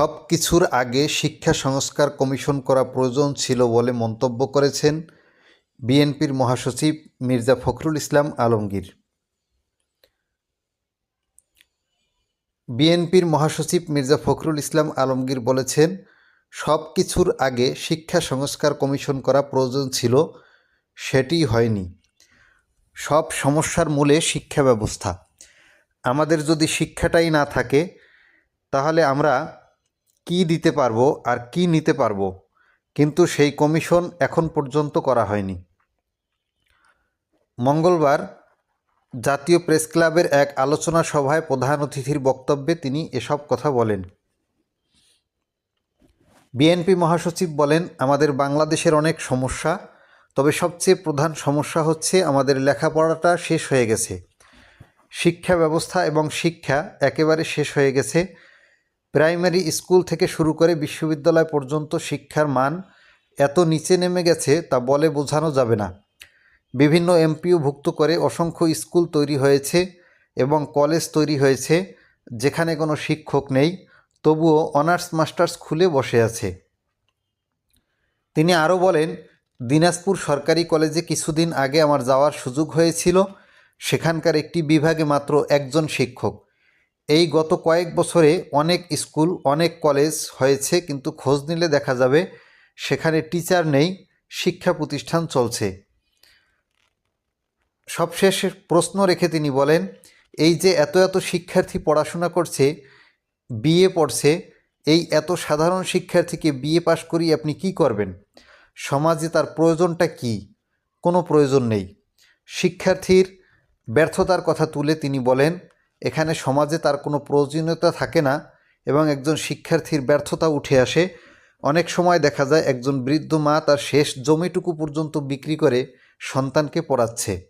সব কিছুর আগে শিক্ষা সংস্কার কমিশন করা প্রয়োজন ছিল বলে মন্তব্য করেছেন বিএনপির মহাসচিব মির্জা ফখরুল ইসলাম আলমগীর। বিএনপির মহাসচিব মির্জা ফখরুল ইসলাম আলমগীর বলেছেন সব কিছুর আগে শিক্ষা সংস্কার কমিশন করা প্রয়োজন ছিল, সেটি হয়নি। সব সমস্যার মূলে শিক্ষা ব্যবস্থা। আমাদের যদি শিক্ষাটাই না থাকে, তাহলে আমরা কি দিতে পারব আর কি নিতে পারব। কিন্তু সেই কমিশন এখন পর্যন্ত করা হয়নি। মঙ্গলবার জাতীয় প্রেস ক্লাবের এক আলোচনা সভায় প্রধান অতিথির বক্তব্যে তিনি এসব কথা বলেন। বিএনপি মহাসচিব বলেন, আমাদের বাংলাদেশের অনেক সমস্যা, তবে সবচেয়ে প্রধান সমস্যা হচ্ছে আমাদের লেখাপড়াটা শেষ হয়ে গেছে। শিক্ষা ব্যবস্থা এবং শিক্ষা একেবারে শেষ হয়ে গেছে। প্রাইমারি স্কুল থেকে শুরু করে বিশ্ববিদ্যালয় পর্যন্ত শিক্ষার মান এত নিচে নেমে গেছে তা বলে বোঝানো যাবে না। বিভিন্ন এমপিও ভুক্ত করে অসংখ্য স্কুল তৈরি হয়েছে এবং কলেজ তৈরি হয়েছে যেখানে কোনো শিক্ষক নেই, তবুও অনার্স মাস্টার্স খুলে বসে আছে। তিনি আরও বলেন, দিনাজপুর সরকারি কলেজে কিছুদিন আগে আমার যাওয়ার সুযোগ হয়েছিল। সেখানকার একটি বিভাগে মাত্র একজন শিক্ষক। এই গত কয়েক বছরে অনেক স্কুল, অনেক কলেজ হয়েছে কিন্তু খোঁজ নিলে দেখা যাবে সেখানে টিচার নেই, শিক্ষা প্রতিষ্ঠান চলছে। সবশেষ প্রশ্ন রেখে তিনি বলেন, এই যে এত এত শিক্ষার্থী পড়াশোনা করছে, বিএ পড়ছে, এই এত সাধারণ শিক্ষার্থীকে বিএ পাশ করিয়ে আপনি কি করবেন? সমাজে তার প্রয়োজনটা কি? কোনো প্রয়োজন নেই। শিক্ষার্থীর ব্যর্থতার কথা তুলে তিনি বলেন এখানে সমাজে তার কোনো প্রয়োজনীয়তা থাকে না এবং একজন শিক্ষার্থীর ব্যর্থতা উঠে আসে। অনেক সময় দেখা যায় একজন বৃদ্ধ মা তার শেষ জমিটুকু পর্যন্ত বিক্রি করে সন্তানকে পড়াচ্ছে।